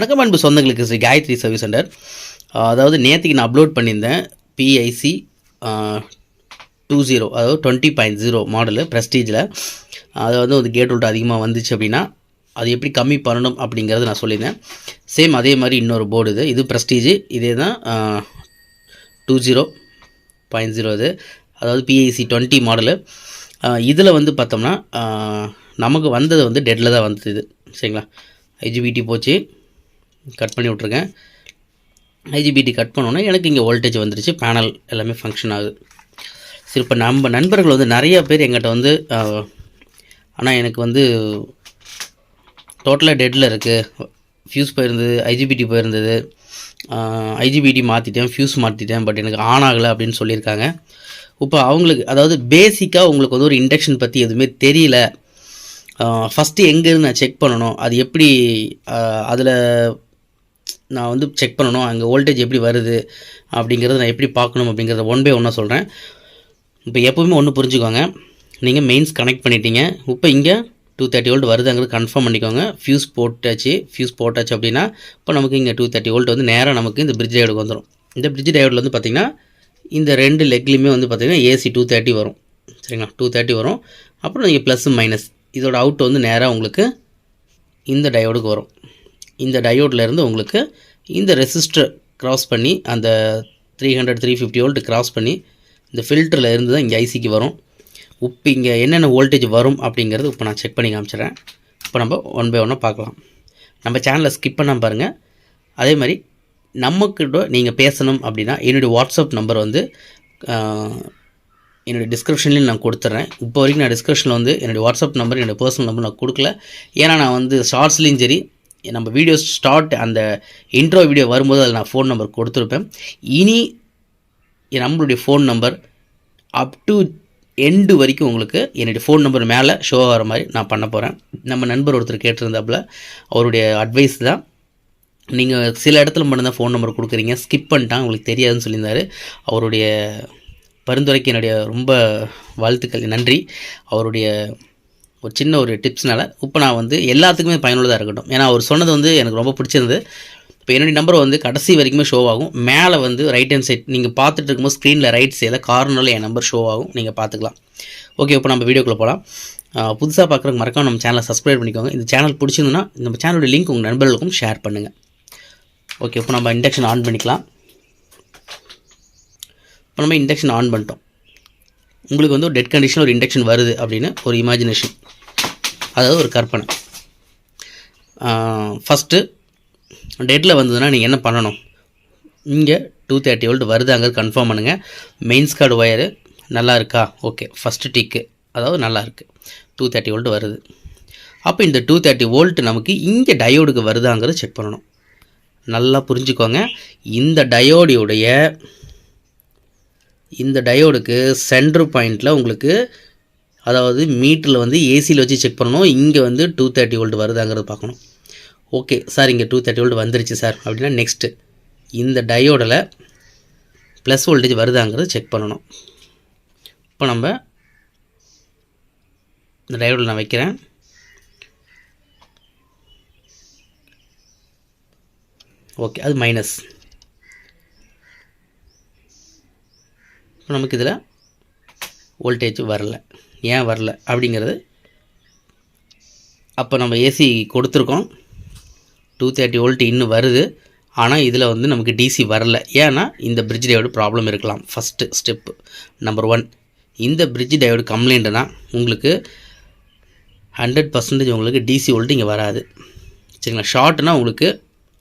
வணக்கம் அன்பு சொந்தங்களுக்கு ஸ்ரீ காயத்ரி சர்வீஸ் சென்டர். அதாவது நேற்றுக்கு நான் அப்லோட் பண்ணியிருந்தேன் பிஐசி டூ ஜீரோ அதாவது டுவெண்ட்டி பாயிண்ட் ஜீரோ மாடலு ப்ரெஸ்டீஜில் அது வந்து ஒரு கேட் வோல்ட் அதிகமாக வந்துச்சு அப்படின்னா அது எப்படி கம்மி பண்ணணும் அப்படிங்கிறது நான் சொல்லியிருந்தேன். சேம் அதே மாதிரி இன்னொரு போர்டு இது. இது ப்ரெஸ்டீஜ் இதே தான் டூ ஜீரோ பாயிண்ட் ஜீரோ இது. அதாவது பிஐசி டுவெண்ட்டி மாடலு இதில் வந்து பார்த்தோம்னா நமக்கு வந்தது வந்து டெட்டில் தான் வந்தது சரிங்களா? ஐஜிபிடி போச்சு. கட் பண்ணி விட்ருக்கேன் ஐஜிபிடி கட் பண்ணோன்னே எனக்கு இங்கே வோல்டேஜ் வந்துருச்சு. பேனல் எல்லாமே ஃபங்க்ஷன் ஆகுது. சரி இப்போ நம்ம நண்பர்கள் வந்து நிறைய பேர் எங்கிட்ட வந்து ஆனால் எனக்கு வந்து டோட்டலாக டெட்டில் இருக்குது ஃப்யூஸ் போயிருந்தது ஐஜிபிடி போயிருந்தது. ஐஜிபிடி மாற்றிட்டேன் ஃப்யூஸ் மாற்றிட்டேன் பட் எனக்கு ஆன் ஆகலை அப்படின்னு சொல்லியிருக்காங்க. இப்போ அவங்களுக்கு அதாவது பேசிக்காக உங்களுக்கு வந்து ஒரு இண்டக்ஷன் பற்றி எதுவுமே தெரியல. ஃபஸ்ட்டு எங்கேருந்து நான் செக் பண்ணணும்? அது எப்படி அதில் நான் வந்து செக் பண்ணணும் அங்கே வோல்டேஜ் எப்படி வருது அப்படிங்கிறத நான் எப்படி பார்க்கணும் அப்படிங்கிறத ஒன் பை ஒன்றா சொல்கிறேன் இப்போ எப்போவுமே ஒன்று புரிஞ்சுக்கோங்க. நீங்கள் மெயின்ஸ் கனெக்ட் பண்ணிட்டீங்க. இப்போ இங்கே டூ தேர்ட்டி வோல்ட் வருதுங்கிறது கன்ஃபார்ம் பண்ணிக்கோங்க. ஃபியூஸ் போட்டாச்சு ஃபியூஸ் போட்டாச்சு அப்படின்னா இப்போ நமக்கு இங்கே டூ தேர்ட்டி வோல்ட் வந்து நேராக நமக்கு இந்த பிரிட்ஜ் டயோடு வந்துடும் இந்த பிரிட்ஜ் டயோடில் வந்து பார்த்திங்கன்னா இந்த ரெண்டு லெக்லேயுமே வந்து பார்த்திங்கன்னா ஏசி டூ தேர்ட்டி வரும். சரிங்களா? டூ தேர்ட்டி வரும். அப்புறம் நீங்கள் ப்ளஸ் மைனஸ் இதோட அவுட் வந்து நேராக உங்களுக்கு இந்த டயோடுக்கு வரும். இந்த டயோட்லேருந்து உங்களுக்கு இந்த ரெசிஸ்டர் க்ராஸ் பண்ணி அந்த three hundred three fifty volt cross பண்ணி இந்த ஃபில்டரில் இருந்து தான் இங்கே ஐசிக்கு வரும். இப்போ இங்கே என்னென்ன வோல்டேஜ் வரும் அப்படிங்கிறது இப்போ நான் செக் பண்ணி காமிச்சிடுறேன். இப்போ நம்ம ஒன் பை ஒன்னாக பார்க்கலாம். நம்ம சேனலை ஸ்கிப் பண்ணால் பாருங்கள் அதே மாதிரி நம்மக்கிட்ட நீங்கள் பேசணும் அப்படின்னா என்னுடைய வாட்ஸ்அப் நம்பர் வந்து என்னுடைய டிஸ்கிரிப்ஷன்லேயும் நான் கொடுத்துட்றேன். இப்போ வரைக்கும் நான் டிஸ்கிரிப்ஷனில் வந்து என்னுடைய வாட்ஸ்அப் நம்பர் என்னுடைய பர்சனல் நம்பர் நான் கொடுக்கல. ஏன்னா நான் வந்து ஷார்ட்ஸ்லேயும் சரி நம்ம வீடியோ ஸ்டார்ட் அந்த இன்ட்ரோ வீடியோ வரும்போது அதில் நான் ஃபோன் நம்பர் கொடுத்துருப்பேன். இனி நம்மளுடைய phone number up to end வரைக்கும் உங்களுக்கு என்னுடைய ஃபோன் நம்பர் மேலே ஷோ ஆகிற மாதிரி நான் பண்ண போகிறேன் நம்ம நண்பர் ஒருத்தர் கேட்டிருந்தாப்புல அவருடைய அட்வைஸ் தான். நீங்கள் சில இடத்துல மட்டும்தான் ஃபோன் நம்பர் கொடுக்குறீங்க. ஸ்கிப் பண்ணிட்டான் உங்களுக்கு தெரியாதுன்னு சொல்லியிருந்தாரு. அவருடைய பரிந்துரைக்கு என்னுடைய ரொம்ப வாழ்த்துக்கள் நன்றி. அவருடைய ஒரு சின்ன ஒரு டிப்ஸ்னால் இப்போ நான் வந்து எல்லாத்துக்குமே பயனுள்ளதாக இருக்கட்டும். ஏன்னா அவர் சொன்னது வந்து எனக்கு ரொம்ப பிடிச்சிருந்தது. இப்போ என்னுடைய நம்பர் வந்து கடைசி வரைக்குமே ஷோ ஆகும். மேலே வந்து ரைட் ஹேண்ட் சைட் நீங்கள் பார்த்துட்டு இருக்கும்போது ஸ்க்ரீனில் ரைட் சைடில் கார்னரில் என் நம்பர் ஷோ ஆகும். நீங்கள் பார்த்துக்கலாம். ஓகே இப்போ நம்ம வீடியோக்குள்ளே போகலாம் புதுசாக பார்க்குறவங்க மறக்காம நம்ம சேனலை சப்ஸ்கிரைப் பண்ணிக்கோங்க. இந்த சேனல் பிடிச்சிருந்துன்னா நம்ம சேனலுடைய லிங்க் உங்கள் நண்பர்களுக்கும் ஷேர் பண்ணுங்கள் ஓகே இப்போ நம்ம இண்டக்ஷன் ஆன் பண்ணிக்கலாம். இப்போ நம்ம இண்டக்ஷன் ஆன் பண்ணிட்டோம். உங்களுக்கு வந்து ஒரு டெட் கண்டிஷன் ஒரு இண்டக்ஷன் வருது அப்படின்னு ஒரு இமேஜினேஷன் அதாவது ஒரு கற்பனை. ஃபஸ்ட்டு டெட்டில் வந்ததுன்னா நீங்கள் என்ன பண்ணணும்? இங்கே டூ தேர்ட்டி வோல்ட் வருதாங்கிறது கன்ஃபார்ம் பண்ணுங்கள் மெயின்ஸ் கார்டு ஒயரு நல்லா இருக்கா? ஓகே ஃபஸ்ட்டு டிக்கு அதாவது நல்லா இருக்குது டூ தேர்ட்டி வோல்ட் வருது. அப்போ இந்த டூ தேர்ட்டி வோல்ட் நமக்கு இங்கே டயோடுக்கு வருதாங்கிறது செக் பண்ணணும். நல்லா புரிஞ்சுக்கோங்க. இந்த டயோடியுடைய இந்த டயோடுக்கு சென்டர் பாயிண்டில் உங்களுக்கு அதாவது மீட்டரில் வந்து ஏசியில் வச்சு செக் பண்ணணும். இங்கே வந்து டூ தேர்ட்டி வோல்ட் வருதாங்கிறது பார்க்கணும். ஓகே சார் இங்கே டூ தேர்ட்டி வோல்ட் வந்துருச்சு சார் அப்படின்னா நெக்ஸ்ட்டு இந்த டயோடில் ப்ளஸ் வோல்டேஜ் வருதாங்கிறது செக் பண்ணணும். இப்போ நம்ம இந்த டயோடில் நான் வைக்கிறேன். ஓகே அது மைனஸ் இப்போ நமக்கு இதில் வோல்டேஜ் வரல. ஏன் வரல? அப்படிங்கிறது அப்போ நம்ம ஏசி கொடுத்துருக்கோம். டூ தேர்ட்டி வோல்ட் இன்னும் வருது. ஆனால் இதில் வந்து நமக்கு டிசி வரல. ஏன்னா இந்த பிரிட்ஜ் டயோடு ப்ராப்ளம் இருக்கலாம். ஃபஸ்ட்டு ஸ்டெப்பு நம்பர் ஒன் இந்த பிரிட்ஜ் டயோடு கம்ப்ளைண்ட்டுனா உங்களுக்கு ஹண்ட்ரட் பர்சன்டேஜ் உங்களுக்கு டிசி வோல்ட் இங்கே வராது. சரிங்களா? ஷார்ட்னா உங்களுக்கு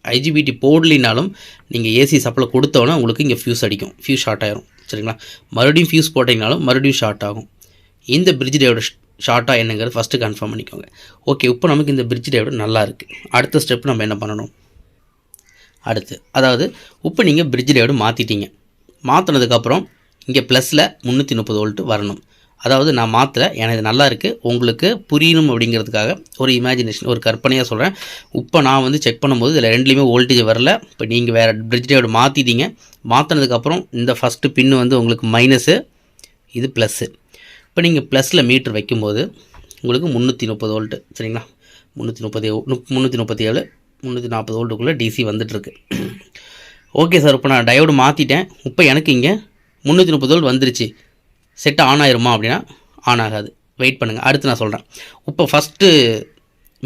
ஐஜிபிடி போடலினாலும் நீங்கள் ஏசி சப்ளை கொடுத்தோன்னா உங்களுக்கு இங்கே ஃபியூஸ் அடிக்கும். ஃபியூஸ் ஷார்ட் ஆயிரும். சரிங்களா? மறுபடியும் ஃபியூஸ் போட்டிங்கனாலும் மறுபடியும் ஷார்ட் ஆகும். இந்த பிரிட்ஜ் டேவோட ஷார்ட்டாக என்னங்கிறது ஃபஸ்ட்டு கன்ஃபார்ம் பண்ணிக்கோங்க. ஓகே இப்போ நமக்கு இந்த பிரிட்ஜ் டேவோட நல்லா இருக்குது அடுத்த ஸ்டெப் நம்ம என்ன பண்ணணும்? அடுத்து அதாவது இப்போ நீங்கள் பிரிட்ஜ் டேவோட மாற்றிட்டீங்க மாற்றினதுக்கப்புறம் இங்கே ப்ளஸில் முந்நூற்றி முப்பது வோல்ட் வரணும். அதாவது நான் மாற்றல எனக்கு நல்லா இருக்குது உங்களுக்கு புரியணும் அப்படிங்கிறதுக்காக ஒரு இமேஜினேஷன் ஒரு கற்பனையாக சொல்கிறேன் இப்போ நான் வந்து செக் பண்ணும்போது இதில் ரெண்டுலேயுமே வோல்டேஜ் வரல. இப்போ நீங்கள் வேறு பிரிட்ஜ் டேவோட மாற்றிட்டீங்க மாற்றினதுக்கப்புறம் இந்த ஃபஸ்ட்டு பின்னு வந்து உங்களுக்கு மைனஸு இது ப்ளஸ்ஸு இப்போ நீங்கள் ப்ளஸில் மீட்ரு வைக்கும்போது உங்களுக்கு முந்நூற்றி முப்பது வோல்ட்டு சரிங்களா? முந்நூற்றி முப்பத்தி முந்நூற்றி முப்பத்தி ஏழு முந்நூற்றி நாற்பது வோல்ட்டுக்குள்ளே டிசி வந்துட்டுருக்கு ஓகே சார் இப்போ நான் டயோடு மாற்றிட்டேன் இப்போ எனக்கு இங்கே முந்நூற்றி முப்பது வோல்ட் வந்துருச்சு. செட் ஆன் ஆயிருமா அப்படின்னா ஆன் ஆகாது வெயிட் பண்ணுங்கள் அடுத்து நான் சொல்கிறேன் இப்போ ஃபஸ்ட்டு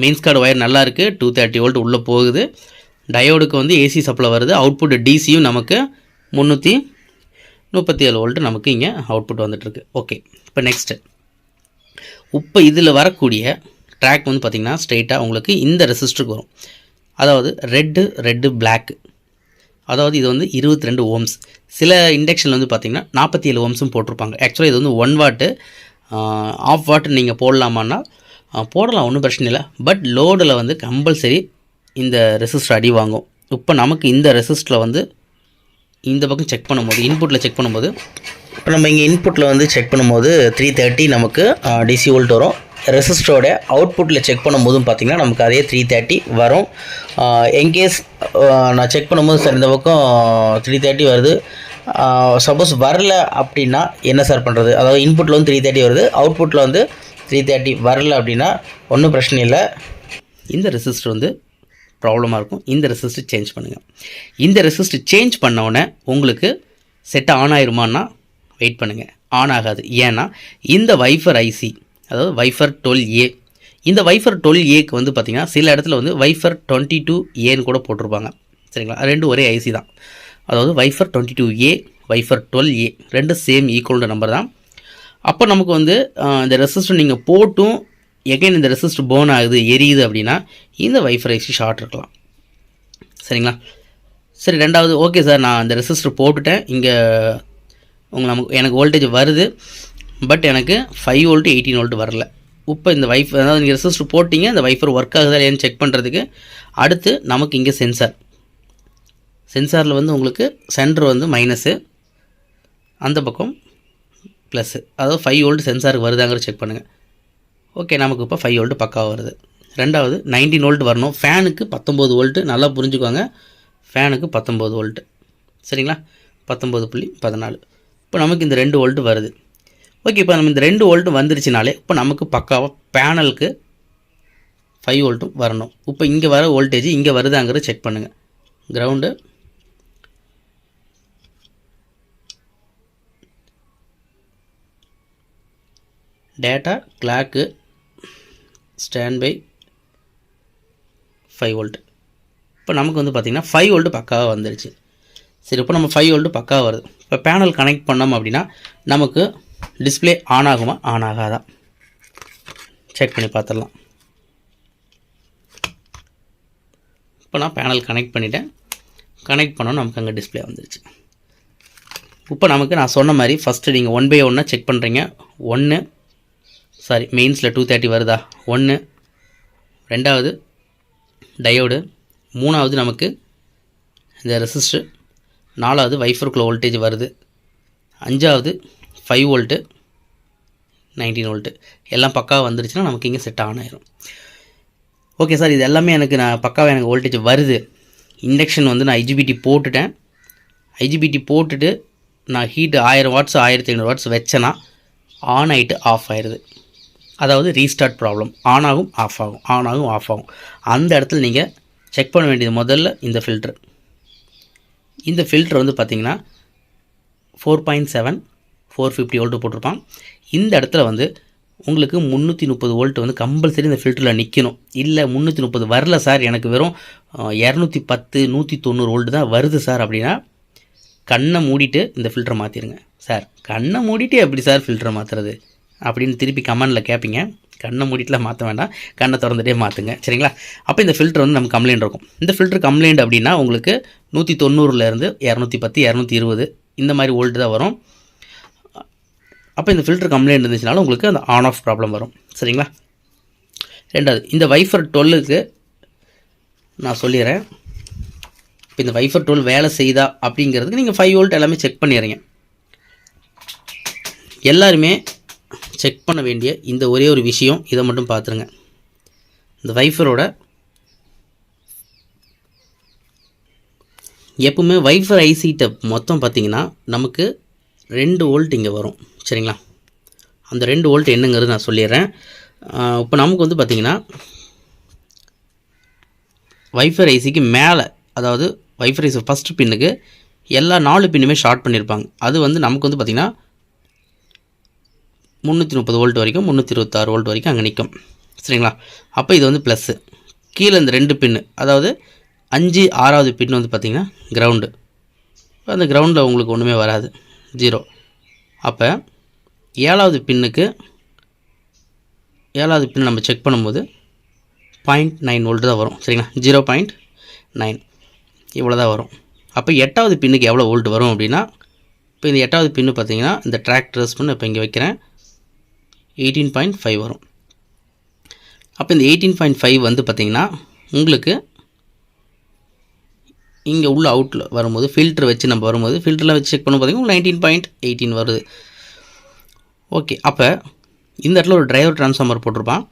மெயின்ஸ் கார்டு ஒயர் நல்லா இருக்குது டூ தேர்ட்டி வோல்ட் உள்ளே போகுது. டயோடுக்கு வந்து ஏசி சப்ளை வருது. அவுட்புட் டிசியும் நமக்கு முந்நூற்றி முப்பத்தி ஏழு வோல்ட்டு நமக்கு இங்கே அவுட்புட் வந்துட்டுருக்கு. ஓகே இப்போ நெக்ஸ்ட்டு இப்போ இதில் வரக்கூடிய ட்ராக் வந்து பார்த்திங்கன்னா ஸ்ட்ரெயிட்டாக உங்களுக்கு இந்த ரெசிஸ்டருக்கு வரும். அதாவது ரெட்டு ரெட்டு பிளாக்கு அதாவது இது வந்து இருபத்தி ரெண்டு ஓம்ஸ். சில இண்டக்ஷனில் வந்து பார்த்திங்கன்னா நாற்பத்தி ஏழு ஓம்ஸும் போட்டிருப்பாங்க. ஆக்சுவலாக இது வந்து ஒன் வாட்டு ஆஃப் வாட்டு நீங்கள் போடலாமான்னா போடலாம் ஒன்றும் பிரச்சனை இல்லை. பட் லோடில் வந்து கம்பல்சரி இந்த ரெசிஸ்டர் அடி வாங்கும். இப்போ நமக்கு இந்த ரெசிஸ்டரில் வந்து இந்த பக்கம் செக் பண்ணும்போது இன்புட்டில் செக் பண்ணும்போது இப்போ நம்ம இங்கே இன்புட்டில் வந்து செக் பண்ணும்போது த்ரீ தேர்ட்டி நமக்கு டிசி வோல்ட் வரும். ரெசிஸ்டரோட அவுட்புட்டில் செக் பண்ணும்போதும் பார்த்திங்கன்னா நமக்கு அதே த்ரீ தேர்ட்டி வரும். என்கேஸ் நான் செக் பண்ணும்போது சார் இந்த பக்கம் த்ரீ தேர்ட்டி வருது. சப்போஸ் வரல அப்படின்னா என்ன சார் பண்ணுறது அதாவது இன்புட்டில் வந்து த்ரீ தேர்ட்டி வருது அவுட்புட்டில் வந்து த்ரீ தேர்ட்டி வரல அப்படின்னா ஒன்றும் பிரச்சனை இல்லை. இந்த ரெசிஸ்டர் வந்து ப்ராப்ளமாக இருக்கும். இந்த ரெசிஸ்டர் சேஞ்ச் பண்ணுங்கள் இந்த ரெசிஸ்டர் சேஞ்ச் பண்ணவுடனே உங்களுக்கு செட் ஆன் ஆயிருமான்னா வெயிட் பண்ணுங்கள் ஆன் ஆகாது. ஏன்னா இந்த வைஃபர் ஐசி அதாவது வைஃபர் டுவெல் ஏ இந்த வைஃபர் டுவெல் ஏக்கு வந்து பார்த்திங்கன்னா சில இடத்துல வந்து வைஃபர் டுவெண்ட்டி டூ ஏன்னு கூட போட்டிருப்பாங்க. சரிங்களா? ரெண்டும் ஒரே ஐசி தான். அதாவது wiper twenty two A wiper twelve A ரெண்டும் சேம் ஈக்குவல்டு நம்பர் தான். அப்போ நமக்கு வந்து இந்த ரெசிஸ்டர் நீங்கள் போட்டும் எகைன் இந்த ரெசிஸ்டர் போன் ஆகுது எரியுது அப்படின்னா இந்த வைஃபர் ஐசி ஷார்ட் இருக்கலாம். சரிங்களா? சரி ரெண்டாவது ஓகே சார் நான் அந்த ரெசிஸ்டர் போட்டுட்டேன். இங்கே உங்களை நமக்கு எனக்கு வோல்டேஜ் வருது. பட் எனக்கு ஃபைவ் வோல்ட்டு எயிட்டீன் வோல்ட் வரல. இப்போ இந்த வைஃப் அதாவது நீங்கள் ரெசிஸ்டர் போட்டிங்க இந்த வைஃபர் ஒர்க் ஆகுதா இல்லையான்னு செக் பண்ணுறதுக்கு அடுத்து நமக்கு இங்கே சென்சார் சென்சாரில் வந்து உங்களுக்கு சென்டர் வந்து மைனஸு அந்த பக்கம் ப்ளஸ்ஸு அதாவது ஃபைவ் வோல்ட் சென்சாருக்கு வருதாங்கிற செக் பண்ணுங்கள் ஓகே நமக்கு இப்போ ஃபைவ் வோல்ட்டு பக்காவாக வருது. ரெண்டாவது 19 வோல்ட் வரணும். ஃபேனுக்கு பத்தொம்போது வோல்ட்டு நல்லா புரிஞ்சுக்கோங்க. ஃபேனுக்கு பத்தொம்போது வோல்ட்டு சரிங்களா? பத்தொம்போது புள்ளி பதினாலு. இப்போ நமக்கு இந்த ரெண்டு வோல்ட்டு வருது. ஓகே இப்போ நம்ம இந்த ரெண்டு வோல்ட்டு வந்துருச்சுனாலே இப்போ நமக்கு பக்காவாக பேனலுக்கு ஃபைவ் வோல்ட்டும் வரணும். இப்போ இங்கே வர வோல்டேஜ் இங்கே வருதாங்கிறத செக் பண்ணுங்கள் ground data clock standby five volt இப்போ நமக்கு வந்து பார்த்திங்கன்னா ஃபைவ் வோல்ட்டு பக்காவாக வந்துருச்சு. சரி இப்போ நம்ம ஃபைவ் வோல்ட்டு பக்காவாக வருது. இப்போ பேனல் கனெக்ட் பண்ணோம் அப்படின்னா நமக்கு டிஸ்பிளே ஆன் ஆகுமா ஆன் ஆகாதா செக் பண்ணி பார்த்துடலாம் இப்போ நான் பேனல் கனெக்ட் பண்ணிவிட்டேன் கனெக்ட் பண்ணோம் நமக்கு அங்கே டிஸ்ப்ளே வந்துருச்சு. இப்போ நமக்கு நான் சொன்ன மாதிரி ஃபஸ்ட்டு நீங்கள் ஒன் பை ஒன்னாக செக் பண்ணுறீங்க ஒன்று சாரி மெயின்ஸில் டூ தேர்ட்டி வருதா? ஒன்று ரெண்டாவது டயோடு மூணாவது நமக்கு இந்த ரெசிஸ்டர் நாலாவது வைஃபருக்குள்ள வோல்டேஜ் வருது. அஞ்சாவது ஃபைவ் வோல்ட்டு நைன்டீன் வோல்ட்டு எல்லாம் பக்காவாக வந்துருச்சுன்னா நமக்கு இங்கே செட் ஆன் ஆயிரும். ஓகே சார் இது எல்லாமே எனக்கு நான் பக்காவாக எனக்கு வோல்டேஜ் வருது. இண்டக்ஷன் வந்து நான் ஐஜிபிடி போட்டுட்டேன். ஐஜிபிடி போட்டுட்டு நான் ஹீட் ஆயிரம் வாட்ஸ் ஆயிரத்தி ஐநூறு வாட்ஸ் வச்சேன்னா ஆன் ஆகிட்டு ஆஃப் ஆயிடுது அதாவது ரீஸ்டார்ட் ப்ராப்ளம் ஆன் ஆகும் ஆஃப் ஆகும். ஆன் ஆகும் ஆஃப் ஆகும். அந்த இடத்துல நீங்கள் செக் பண்ண வேண்டியது முதல்ல இந்த ஃபில்ட்ரு இந்த ஃபில்ட்ரு வந்து பார்த்தீங்கன்னா four point seven four fifty volt போட்டிருப்பான். இந்த இடத்துல வந்து உங்களுக்கு முந்நூற்றி முப்பது வோல்ட் வந்து கம்பல்சரி இந்த ஃபில்டரில் நிற்கணும் இல்லை முந்நூற்றி முப்பது வரல சார் எனக்கு வெறும் இரநூத்தி பத்து நூற்றி தொண்ணூறு வோல்ட்டு தான் வருது சார் அப்படின்னா கண்ணை மூடிட்டு இந்த ஃபில்டரை மாற்றிடுங்க சார் கண்ணை மூடிட்டு எப்படி சார் ஃபில்டரை மாற்றுறது அப்படின்னு திருப்பி கமெண்டில் கேட்பீங்க கண்ணை மூடிட்டுலாம் மாற்ற வேண்டாம். கண்ணை திறந்துட்டே மாற்றுங்க சரிங்களா? அப்போ இந்த ஃபில்டர் வந்து நமக்கு கம்ப்ளைண்ட் இருக்கும். இந்த ஃபில்டர் கம்ப்ளைண்ட் அப்படின்னா உங்களுக்கு நூற்றி தொண்ணூறுலேருந்து இரநூத்தி பத்து இரநூத்தி இருபது இந்த மாதிரி ஓல்டு தான் வரும். அப்போ இந்த ஃபில்டர் கம்ப்ளைண்ட் இருந்துச்சுனாலும் உங்களுக்கு அந்த ஆன் ஆஃப் ப்ராப்ளம் வரும். சரிங்களா? ரெண்டாவது இந்த வைஃபர் டுவெல்லுக்கு நான் சொல்லிடுறேன். இப்போ இந்த வைஃபர் டுவெல் வேலை செய்தா அப்படிங்கிறதுக்கு நீங்கள் ஃபைவ் வோல்ட் எல்லாமே செக் பண்ணிடுறீங்க. எல்லாருமே செக் பண்ண வேண்டிய இந்த ஒரே ஒரு விஷயம் இதை மட்டும் பார்த்துருங்க. இந்த வைஃபரோட எப்பவுமே வைஃபர் ஐசிட்ட மொத்தம் பார்த்தீங்கன்னா நமக்கு ரெண்டு வோல்ட் இங்கே வரும். சரிங்களா? அந்த ரெண்டு வோல்ட் என்னங்கிறது நான் சொல்லிடுறேன். இப்போ நமக்கு வந்து பார்த்திங்கன்னா வைஃபை ஐசிக்கு மேலே அதாவது வைஃபை ஐசி ஃபஸ்ட்டு பின்னுக்கு எல்லா நாலு பின்னுமே ஷார்ட் பண்ணியிருப்பாங்க அது வந்து நமக்கு வந்து பார்த்திங்கன்னா முந்நூற்றி முப்பது வோல்ட் வரைக்கும் முந்நூற்றி இருபத்தாறு வோல்ட் வரைக்கும் அங்கே நிற்கும் சரிங்களா? அப்போ இது வந்து ப்ளஸ்ஸு கீழே இந்த ரெண்டு பின்னு அதாவது அஞ்சு ஆறாவது பின் வந்து பார்த்திங்கன்னா கிரவுண்டு அந்த கிரவுண்டில் உங்களுக்கு ஒன்றுமே வராது. ஜீரோ. அப்போ ஏழாவது பின்னுக்கு ஏழாவது பின் நம்ம செக் பண்ணும்போது பாயிண்ட் நைன் ஓல்ட்டு தான் வரும். சரிங்களா? ஜீரோ பாயிண்ட் நைன் இவ்வளோ தான் வரும். அப்போ எட்டாவது பின்னுக்கு எவ்வளோ வோல்ட் வரும் அப்படின்னா இப்போ இந்த எட்டாவது பின்னு பார்த்தீங்கன்னா இந்த ட்ராக் ட்ரெஸ் இப்போ இங்கே வைக்கிறேன். எயிட்டீன் பாயிண்ட் ஃபைவ் வரும். அப்போ இந்த எயிட்டீன் பாயிண்ட் ஃபைவ் வந்து பார்த்திங்கன்னா உங்களுக்கு இங்கே உள்ள அவுட்டில் வரும்போது ஃபில்டர் வச்சு நம்ம வரும்போது ஃபில்டரில் வச்சு செக் பண்ண பார்த்தீங்கன்னா நைன்டீன் பாயிண்ட் எயிட்டீன் வருது. ஓகே அப்போ இந்த இடத்துல ஒரு டிரைவர் ட்ரான்ஸ்ஃபார்மர் போட்டிருப்பான்.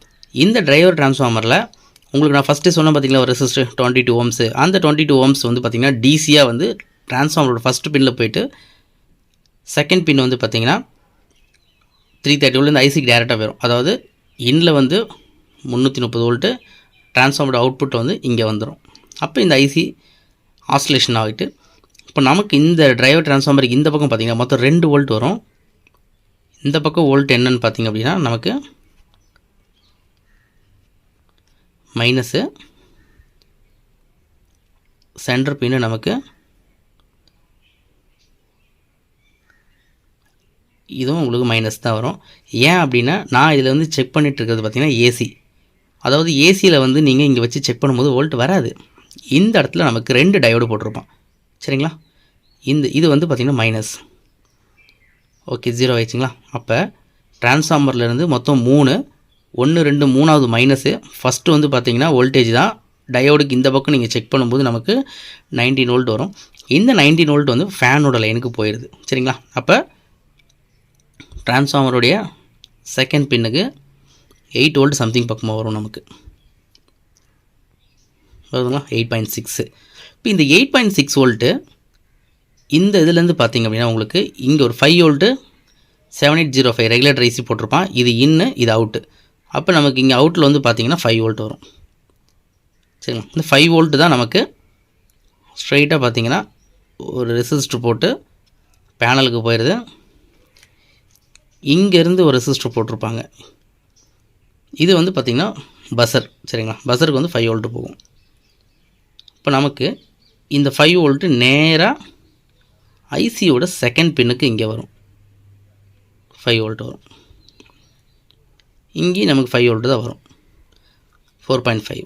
இந்த டிரைவர் ட்ரான்ஸ்ஃபார்மரில் உங்களுக்கு நான் ஃபஸ்ட்டு சொன்ன பார்த்தீங்களா ஒரு ரெசிஸ்டர் டுவெண்ட்டி டூ ஓம்ஸு அந்த டுவெண்ட்டி டூ ஓம்ஸ் வந்து பார்த்திங்கன்னா டிசியாக வந்து ட்ரான்ஸ்ஃபார்மரோட ஃபஸ்ட்டு பின்னில் போயிட்டு செகண்ட் பின் வந்து பார்த்திங்கன்னா த்ரீ தேர்ட்டி வோல்ட் இந்த ஐசிக்கு டேரெக்டாக வரும் அதாவது இன்னில் வந்து முந்நூற்றி முப்பது வோல்ட்டு ட்ரான்ஸ்ஃபார்மரோட அவுட்புட் வந்து இங்கே வந்துடும் அப்போ இந்த ஐசி ஆஸ்லேஷன் ஆகிட்டு இப்போ நமக்கு இந்த டிரைவர் ட்ரான்ஸ்ஃபார்மருக்கு இந்த பக்கம் பார்த்திங்கன்னா மொத்தம் ரெண்டு வோல்ட் வரும். இந்த பக்கம் வோல்ட் என்னன்னு பார்த்தீங்க அப்படின்னா நமக்கு மைனஸு சென்டர் பின்னு நமக்கு இதுவும் உங்களுக்கு மைனஸ் தான் வரும். ஏன் அப்படின்னா நான் இதில் வந்து செக் பண்ணிகிட்டு இருக்கிறது பார்த்தீங்கன்னா ஏசி அதாவது ஏசியில் வந்து நீங்கள் இங்கே வச்சு செக் பண்ணும்போது வோல்ட் வராது. இந்த இடத்துல நமக்கு ரெண்டு டயோடு போட்டிருப்போம். சரிங்களா? இந்த இது வந்து பார்த்திங்கன்னா மைனஸ் ஓகே ஜீரோ ஆயிடுச்சுங்களா? அப்போ டிரான்ஸ்ஃபார்மர்லேருந்து மொத்தம் மூணு ஒன்று ரெண்டு மூணாவது மைனஸு ஃபஸ்ட்டு வந்து பார்த்தீங்கன்னா வோல்டேஜ் தான். டயோடுக்கு இந்த பக்கம் நீங்கள் செக் பண்ணும்போது நமக்கு நைன்டீன் வோல்ட் வரும். இந்த நைன்டீன் வோல்ட் வந்து ஃபேனோட லைனுக்கு போயிடுது சரிங்களா? அப்போ டிரான்ஸ்ஃபார்மருடைய செகண்ட் பின்னுக்கு எயிட் வோல்ட் சம்திங் பக்கமாக வரும் நமக்கு. வருதுங்களா எயிட் பாயிண்ட் சிக்ஸு இப்போ இந்த எயிட் பாயிண்ட் சிக்ஸ் வோல்ட்டு இந்த இதுலேருந்து பார்த்தீங்க அப்படின்னா உங்களுக்கு இங்கே ஒரு five volt seven eight zero five regulator IC போட்டிருப்பான். இது இன்னு இது அவுட்டு அப்போ நமக்கு இங்கே அவுட்டில் வந்து பார்த்தீங்கன்னா ஃபைவ் வோல்ட் வரும். சரிங்களா? இந்த ஃபைவ் வோல்ட்டு தான் நமக்கு ஸ்ட்ரைட்டாக பார்த்தீங்கன்னா ஒரு ரெசிஸ்டர் போட்டு பேனலுக்கு போயிடுது. இங்கேருந்து ஒரு ரெசிஸ்டர் போட்டிருப்பாங்க. இது வந்து பார்த்திங்கன்னா பசர் சரிங்களா? பசருக்கு வந்து ஃபைவ் வோல்ட்டு போகும். இப்போ நமக்கு இந்த ஃபைவ் வோல்ட்டு நேராக ஐசியோட செகண்ட் பின்னுக்கு இங்கே வரும். ஃபைவ் வோல்ட் வரும். இங்கேயும் நமக்கு ஃபைவ் வோல்ட்டு தான் வரும். ஃபோர் பாயிண்ட் ஃபைவ்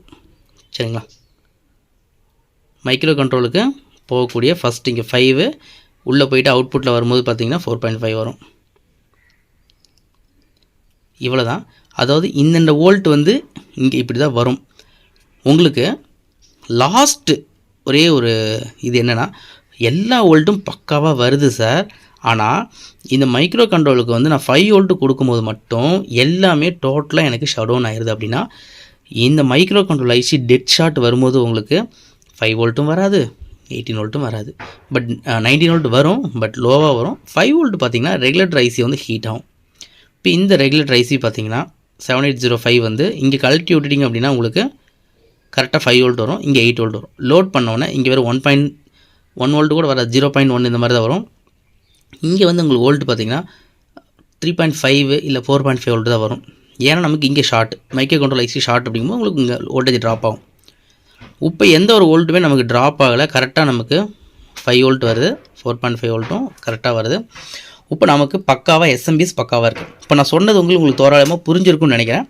சரிங்களா? மைக்ரோ கண்ட்ரோலுக்கு போகக்கூடிய ஃபஸ்ட் இங்கே ஃபைவு உள்ளே போயிட்டு அவுட்புட்டில் வரும்போது பார்த்தீங்கன்னா ஃபோர் பாயிண்ட் ஃபைவ் வரும். இவ்வளோ தான் அதாவது இந்தந்த வோல்ட் வந்து இங்கே இப்படி தான் வரும். உங்களுக்கு லாஸ்ட்டு ஒரே ஒரு இது என்னென்னா எல்லா வோல்ட்டும் பக்காவாக வருது சார். ஆனால் இந்த மைக்ரோ கண்ட்ரோலுக்கு வந்து நான் ஃபைவ் வோல்ட்டு கொடுக்கும்போது மட்டும் எல்லாமே டோட்டலாக எனக்கு ஷட் டவுன் ஆயிடுது அப்படின்னா இந்த micro control IC dead short வரும்போது உங்களுக்கு ஃபைவ் வோல்ட்டும் வராது எயிட்டீன் வோல்ட்டும் வராது. பட் நைன்டீன் வோல்ட் வரும் பட் லோவாக வரும். ஃபைவ் வோல்ட் பார்த்தீங்கன்னா ரெகுலேட்டர் ஐசி வந்து ஹீட் ஆகும். இப்போ இந்த ரெகுலேட்டர் ஐசி பார்த்தீங்கன்னா செவன் எயிட் ஜீரோ ஃபைவ் வந்து இங்கே கழட்டி விட்டுட்டிங்க அப்படின்னா உங்களுக்கு கரெக்டாக ஃபைவ் வோல்ட் வரும் இங்கே எயிட் வோல்ட் வரும். லோட் பண்ணோன்னே இங்கே வேறு ஒன் பாயிண்ட் ஒன் வோல்ட் கூட வராது ஜீரோ பாயிண்ட் ஒன் இந்த மாதிரி தான் வரும். இங்கே வந்து உங்களுக்கு வோல்ட் பார்த்தீங்கன்னா த்ரீ பாயிண்ட் ஃபைவ் இல்லை ஃபோர் பாயிண்ட் ஃபைவ் வோல்ட் தான் வரும். ஏன்னா நமக்கு இங்கே short micro control IC short அப்படிங்கும்போது உங்களுக்கு இங்கே வோல்டேஜ் ட்ராப் ஆகும். இப்போ எந்த ஒரு வோல்ட்டுமே நமக்கு ட்ராப் ஆகலை கரெக்டாக நமக்கு ஃபைவ் வோல்ட் வருது ஃபோர் பாயிண்ட் ஃபைவ் வோல்ட்டும் கரெக்டாக வருது. இப்போ நமக்கு பக்காவாக எஸ்எம்பிஎஸ் பக்காவாக இருக்குது இப்போ நான் சொன்னது உங்களுக்கு உங்களுக்கு தோராயமாக புரிஞ்சிருக்கும்னு நினைக்கிறேன்.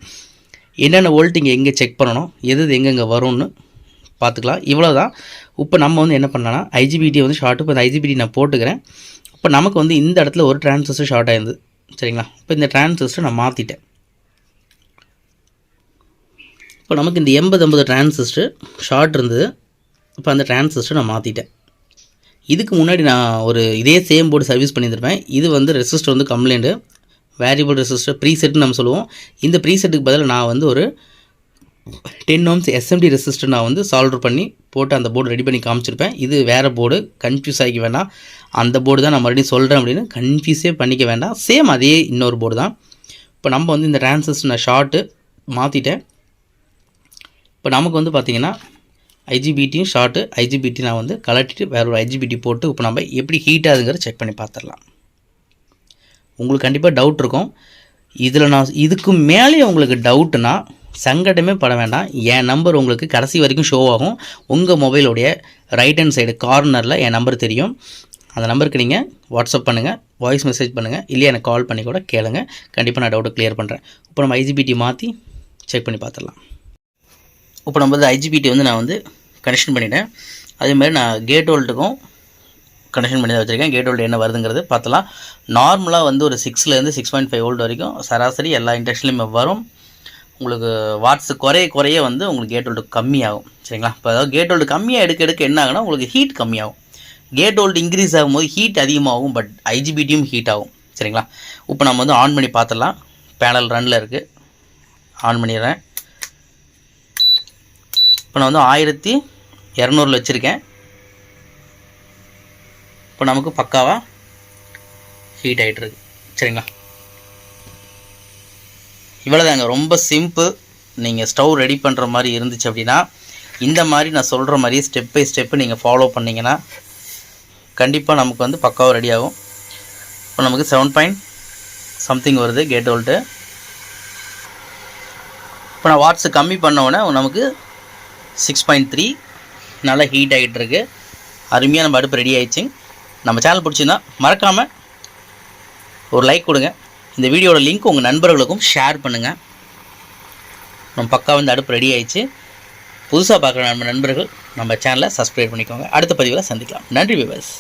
என்னென்ன வோல்ட்டிங் எங்கே செக் பண்ணணும் எது எது எங்கெங்கே வரும்னு பார்த்துக்கலாம். இவ்வளோ தான் இப்போ நம்ம வந்து என்ன பண்ணலாம்னா ஐஜிபிடி வந்து ஷார்ட் இப்போ இந்த ஐஜிபிடி நான் போட்டுக்கிறேன். இப்போ நமக்கு வந்து இந்த இடத்துல ஒரு டிரான்சிஸ்டர் ஷார்ட் ஆயிருந்தது. சரிங்களா? இப்போ இந்த டிரான்சிஸ்டர் நான் மாற்றிட்டேன் இப்போ நமக்கு இந்த எண்பது ஐம்பது டிரான்சிஸ்டர் ஷார்ட் இருந்தது. இப்போ அந்த டிரான்சிஸ்டர் நான் மாற்றிட்டேன் இதுக்கு முன்னாடி நான் ஒரு இதே சேம் போர்டு சர்வீஸ் பண்ணியிருந்திருப்பேன். இது வந்து ரெசிஸ்டர் வந்து கம்ப்ளைண்ட்டு வேரியபிள் ரெசிஸ்டர் ப்ரீசெட்னு நம்ம சொல்லுவோம். இந்த ப்ரீசெட்டுக்கு பதிலாக நான் வந்து ஒரு டென் ஓம்ஸ் எஸ்எம்டி ரெசிஸ்டர் நான் வந்து சால்டர் பண்ணி போட்டு அந்த போர்டு ரெடி பண்ணி காமிச்சிருப்பேன். இது வேறு போர்டு கன்ஃபியூஸ் ஆகிக்க வேண்டாம் அந்த போர்டு தான் நான் மறுபடியும் சொல்கிறேன் அப்படின்னு கன்ஃபியூஸே பண்ணிக்க வேண்டாம். சேம் அதே இன்னொரு போர்டு தான். இப்போ நம்ம வந்து இந்த டிரான்சிஸ்டர் நான் ஷார்ட்டு மாற்றிட்டேன் இப்போ நமக்கு வந்து பார்த்திங்கன்னா ஐஜிபிடியும் ஷார்ட்டு ஐஜிபிடி நான் வந்து கலட்டிட்டு வேற ஒரு ஐஜிபிடி போட்டு இப்போ நம்ம எப்படி ஹீட் ஆகுதுங்கிறத செக் பண்ணி பார்த்துடலாம் உங்களுக்கு கண்டிப்பாக டவுட் இருக்கும். இதில் நான் இதுக்கு மேலே உங்களுக்கு டவுட்னா சங்கடமே பட வேண்டாம். என் நம்பர் உங்களுக்கு கடைசி வரைக்கும் ஷோ ஆகும். உங்கள் மொபைலுடைய ரைட் ஹேண்ட் சைடு கார்னரில் என் நம்பர் தெரியும். அந்த நம்பருக்கு நீங்கள் வாட்ஸ்அப் பண்ணுங்கள் வாய்ஸ் மெசேஜ் பண்ணுங்கள் இல்லையா எனக்கு கால் பண்ணி கூட கேளுங்க. கண்டிப்பாக நான் டவுட்டை க்ளியர் பண்ணுறேன் இப்போ நம்ம ஐஜிபிடி மாற்றி செக் பண்ணி பார்த்துடலாம் இப்போ நம்ம வந்து ஐஜிபிடி வந்து நான் வந்து கனெக்ஷன் பண்ணிட்டேன். அதே மாதிரி நான் கேட் வோல்ட்டுக்கும் கனெக்ஷன் பண்ணி தான் வச்சுருக்கேன். கேட் வோல்ட் என்ன வருதுங்கிறது பார்த்தலாம். நார்மலாக வந்து ஒரு சிக்ஸ்லேருந்து சிக்ஸ் பாயிண்ட் ஃபைவ் ஓல்டு வரைக்கும் சராசரி எல்லா இன்டெக்ஷன்லையுமே வரும். உங்களுக்கு வாட்ஸ் குறைய குறைய வந்து உங்களுக்கு கேட் வோல்ட் கம்மியாகும். சரிங்களா? இப்போ அதாவது கேட் வோல்ட் கம்மியாக எடுக்க எடுக்க என்ன ஆகுனா உங்களுக்கு ஹீட் கம்மியாகும். கேட் ஓல்டு இன்க்ரீஸ் ஆகும்போது ஹீட் அதிகமாகும் பட் ஐஜிபிடியும் ஹீட் ஆகும். சரிங்களா? இப்போ நம்ம வந்து ஆன் பண்ணி பார்த்துடலாம். பேனல் ரன்னில் இருக்குது ஆன் பண்ணிடுறேன். இப்போ நான் வந்து ஆயிரத்தி இரநூறுல வச்சுருக்கேன். இப்போ நமக்கு பக்காவாக ஹீட் ஆகிட்டுருக்கு சரிங்களா? இவ்வளோதாங்க ரொம்ப சிம்பிள் நீங்கள் ஸ்டவ் ரெடி பண்ணுற மாதிரி இருந்துச்சு அப்படின்னா இந்த மாதிரி நான் சொல்கிற மாதிரி ஸ்டெப் பை ஸ்டெப்பு நீங்கள் ஃபாலோ பண்ணிங்கன்னா கண்டிப்பாக நமக்கு வந்து பக்காவாக ரெடி ஆகும். இப்போ நமக்கு செவன் பாயிண்ட் சம்திங் வருது கேட் வோல்ட்டு இப்போ நான் வாட்ஸு கம்மி பண்ண உடனே நமக்கு சிக்ஸ் பாயிண்ட் த்ரீ நல்லா ஹீட் ஆகிட்டுருக்கு அருமையாக நம்ம அடுப்பு ரெடி ஆயிடுச்சு நம்ம சேனல் பிடிச்சிருந்தா மறக்காமல் ஒரு லைக் கொடுங்க. இந்த வீடியோட லிங்க் உங்கள் நண்பர்களுக்கும் ஷேர் பண்ணுங்கள் நம்ம பக்கா வந்து அடுப்பு ரெடி ஆயிடுச்சு. புதுசாக பார்க்குற நம்ம நண்பர்கள் நம்ம சேனலை சப்ஸ்கிரைப் பண்ணிக்கோங்க. அடுத்த பதிவில் சந்திக்கலாம். நன்றி விவஸ்